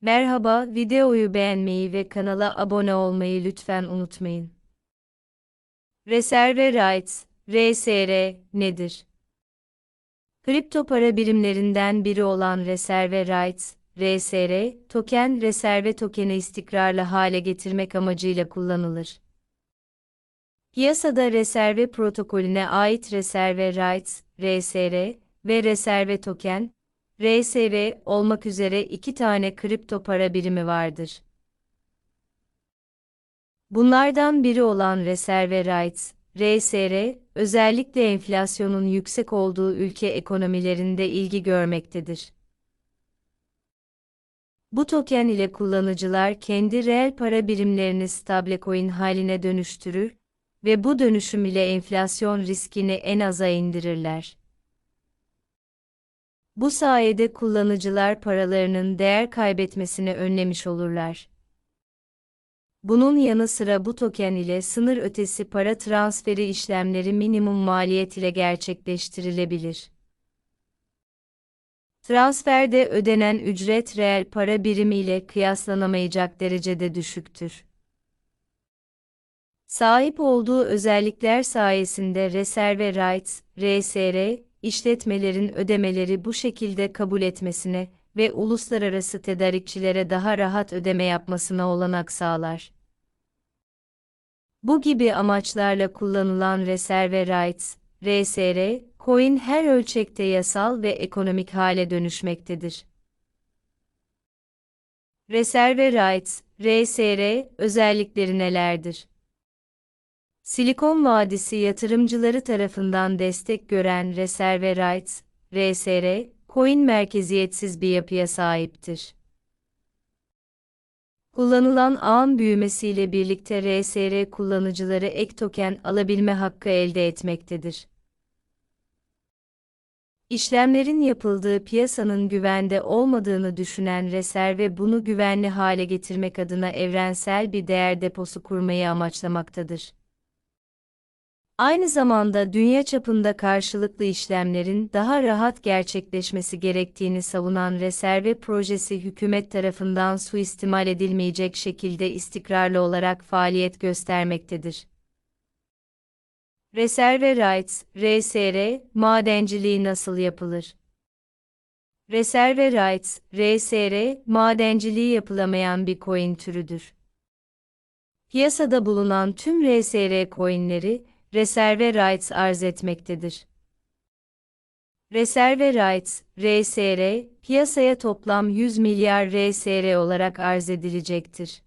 Merhaba, videoyu beğenmeyi ve kanala abone olmayı lütfen unutmayın. Reserve Rights, RSR, nedir? Kripto para birimlerinden biri olan Reserve Rights, RSR, token reserve tokeni istikrarlı hale getirmek amacıyla kullanılır. Piyasada reserve protokolüne ait Reserve Rights, RSR ve Reserve Token, RSV olmak üzere iki tane kripto para birimi vardır. Bunlardan biri olan Reserve Rights, RSR, özellikle enflasyonun yüksek olduğu ülke ekonomilerinde ilgi görmektedir. Bu token ile kullanıcılar kendi reel para birimlerini stablecoin haline dönüştürür ve bu dönüşüm ile enflasyon riskini en aza indirirler. Bu sayede kullanıcılar paralarının değer kaybetmesini önlemiş olurlar. Bunun yanı sıra bu token ile sınır ötesi para transferi işlemleri minimum maliyet ile gerçekleştirilebilir. Transferde ödenen ücret reel para birimi ile kıyaslanamayacak derecede düşüktür. Sahip olduğu özellikler sayesinde Reserve Rights, RSR, işletmelerin ödemeleri bu şekilde kabul etmesine ve uluslararası tedarikçilere daha rahat ödeme yapmasına olanak sağlar. Bu gibi amaçlarla kullanılan Reserve Rights, RSR, coin her ölçekte yasal ve ekonomik hale dönüşmektedir. Reserve Rights, RSR, özellikleri nelerdir? Silikon Vadisi yatırımcıları tarafından destek gören Reserve Rights, RSR, coin merkeziyetsiz bir yapıya sahiptir. Kullanılan ağın büyümesiyle birlikte RSR kullanıcıları ek token alabilme hakkı elde etmektedir. İşlemlerin yapıldığı piyasanın güvende olmadığını düşünen Reserve bunu güvenli hale getirmek adına evrensel bir değer deposu kurmayı amaçlamaktadır. Aynı zamanda dünya çapında karşılıklı işlemlerin daha rahat gerçekleşmesi gerektiğini savunan Reserve projesi hükümet tarafından suistimal edilmeyecek şekilde istikrarlı olarak faaliyet göstermektedir. Reserve Rights, RSR, madenciliği nasıl yapılır? Reserve Rights, RSR, madenciliği yapılamayan bir coin türüdür. Piyasada bulunan tüm RSR coinleri, Reserve Rights arz etmektedir. Reserve Rights, RSR, piyasaya toplam 100 milyar RSR olarak arz edilecektir.